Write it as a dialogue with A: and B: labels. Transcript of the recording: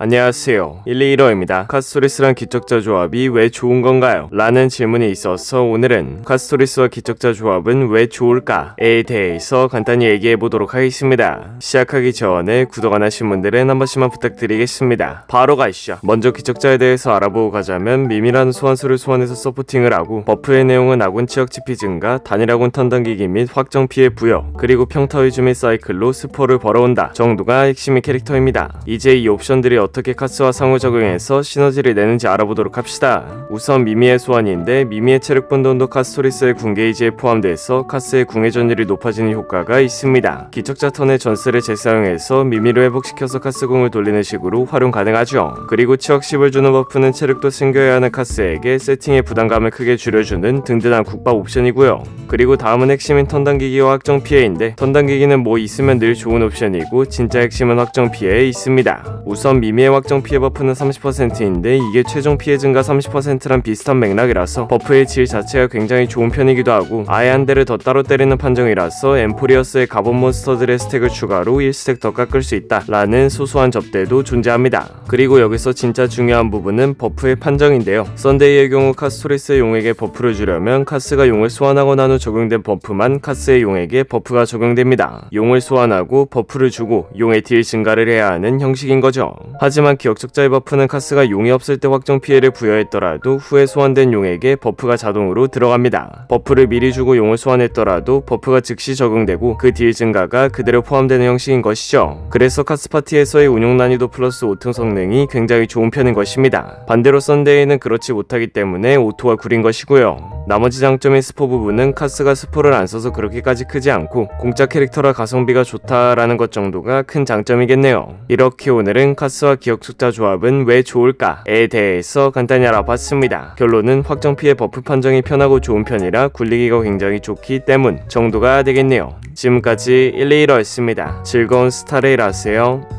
A: 안녕하세요. 121호입니다. 카스토리스랑 기적자 조합이 왜 좋은 건가요? 라는 질문이 있어서 오늘은 카스토리스와 기적자 조합은 왜 좋을까에 대해서 간단히 얘기해 보도록 하겠습니다. 시작하기 전에 구독 안 하신 분들은 한 번씩만 부탁드리겠습니다. 바로 가시죠. 먼저 기적자에 대해서 알아보고 가자면 미미라는 소환수를 소환해서 서포팅을 하고 버프의 내용은 아군 치역 치피 증가, 단일 아군 턴 당기기 및 확정 피해 부여, 그리고 평타 위주 및 사이클로 스포를 벌어온다 정도가 핵심의 캐릭터입니다. 이제 이 옵션들이 어떻게 카스와 상호 적용해서 시너지를 내는지 알아보도록 합시다. 우선 미미의 소환인데 미미의 체력 분돈도 카스토리스의 궁 게이지에 포함돼서 카스의 궁의 전율이 높아지는 효과가 있습니다. 기척자 턴의 전스를 재사용해서 미미를 회복시켜서 카스궁을 돌리는 식으로 활용 가능하죠. 그리고 치역 10을 주는 버프는 체력도 챙겨야 하는 카스에게 세팅의 부담감을 크게 줄여주는 든든한 국밥 옵션이고요. 그리고 다음은 핵심인 턴 당기기와 확정 피해인데 턴 당기기는 뭐 있으면 늘 좋은 옵션이고 진짜 핵심은 확정 피해에 있습니다. 우선 미미 의 확정 피해 버프는 30%인데 이게 최종 피해 증가 30%랑 비슷한 맥락이라서 버프의 질 자체가 굉장히 좋은 편이기도 하고 아예 한 대를 더 따로 때리는 판정이라서 엠포리어스의 가본 몬스터들의 스택을 추가로 1스택 더 깎을 수 있다 라는 소소한 접대도 존재합니다. 그리고 여기서 진짜 중요한 부분은 버프의 판정인데요. 썬데이의 경우 카스토리스의 용에게 버프를 주려면 카스가 용을 소환하고 난 후 적용된 버프만 카스의 용에게 버프가 적용됩니다. 용을 소환하고 버프를 주고 용의 딜 증가를 해야 하는 형식인 거죠. 하지만 기억적자의 버프는 카스가 용이 없을 때 확정 피해를 부여했더라도 후에 소환된 용에게 버프가 자동으로 들어갑니다. 버프를 미리 주고 용을 소환했더라도 버프가 즉시 적용되고 그 딜 증가가 그대로 포함되는 형식인 것이죠. 그래서 카스 파티에서의 운용 난이도 플러스 오토 성능이 굉장히 좋은 편인 것입니다. 반대로 썬데이는 그렇지 못하기 때문에 오토가 구린 것이고요. 나머지 장점인 스포 부분은 카스가 스포를 안 써서 그렇게까지 크지 않고 공짜 캐릭터라 가성비가 좋다라는 것 정도가 큰 장점이겠네요. 이렇게 오늘은 카스와 기억 숫자 조합은 왜 좋을까에 대해서 간단히 알아봤습니다. 결론은 확정 피해 버프 판정이 편하고 좋은 편이라 굴리기가 굉장히 좋기 때문 정도가 되겠네요. 지금까지 121였습니다. 즐거운 스타레일 하세요.